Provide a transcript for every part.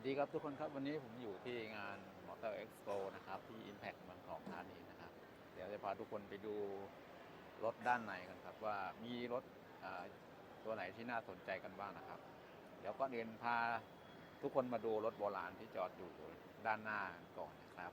วัสดีครับทุกคนครับวันนี้ผมอยู่ที่งาน Motor Expo นะครับที่ Impact เมืองทองธานีนะครับ เดี๋ยวจะพาทุกคนไปดูรถด้านในกันครับ ว่ามีรถตัวไหนที่น่าสนใจกันบ้างนะครับ เดี๋ยวก็เดินพาทุกคนมาดูรถโบราณที่จอดอยู่ด้านหน้าก่อนนะครับ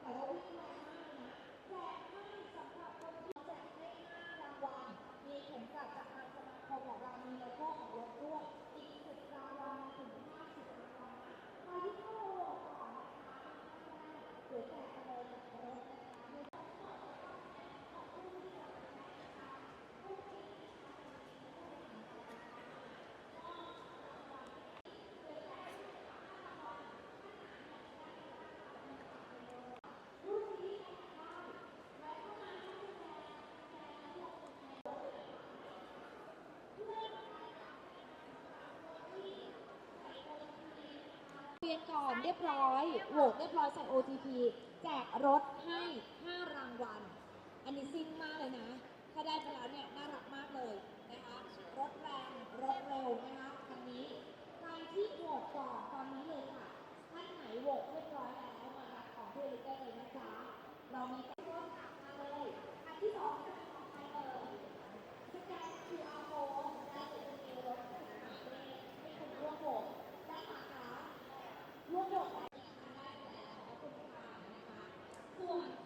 แต่ว่าวิ่งมาให้นะแจกให้สำหรับคนที่แจกให้5รางวัลมีเข็มกลัดจากทางสมาคมของเรามีโลโก้ของรถด้วย อีก10รางวัลถึง50รางวัลใครที่เข้าโหวตก่อนนะคะหรือแจกกันเลยกับรถนะคะ เรียนก่อนเรียบร้อยโหวตเรียบร้อยใส่ OTP แจกรถให้ 5 รางวัล อันนี้ซิ่งมากเลยนะ ถ้าได้ไปแล้วเนี่ยน่ารักมากเลยนะคะ รถแรง รถเร็วนะคะคันนี้ ใครที่โหวตก่อนตอนนี้เลยค่ะ ท่านไหนโหวตเรียบร้อยแล้วมารับของที่ระลึกได้เลยนะจ๊ะเรามีรถขับมาเลย อันที่สองนะคะ Oh.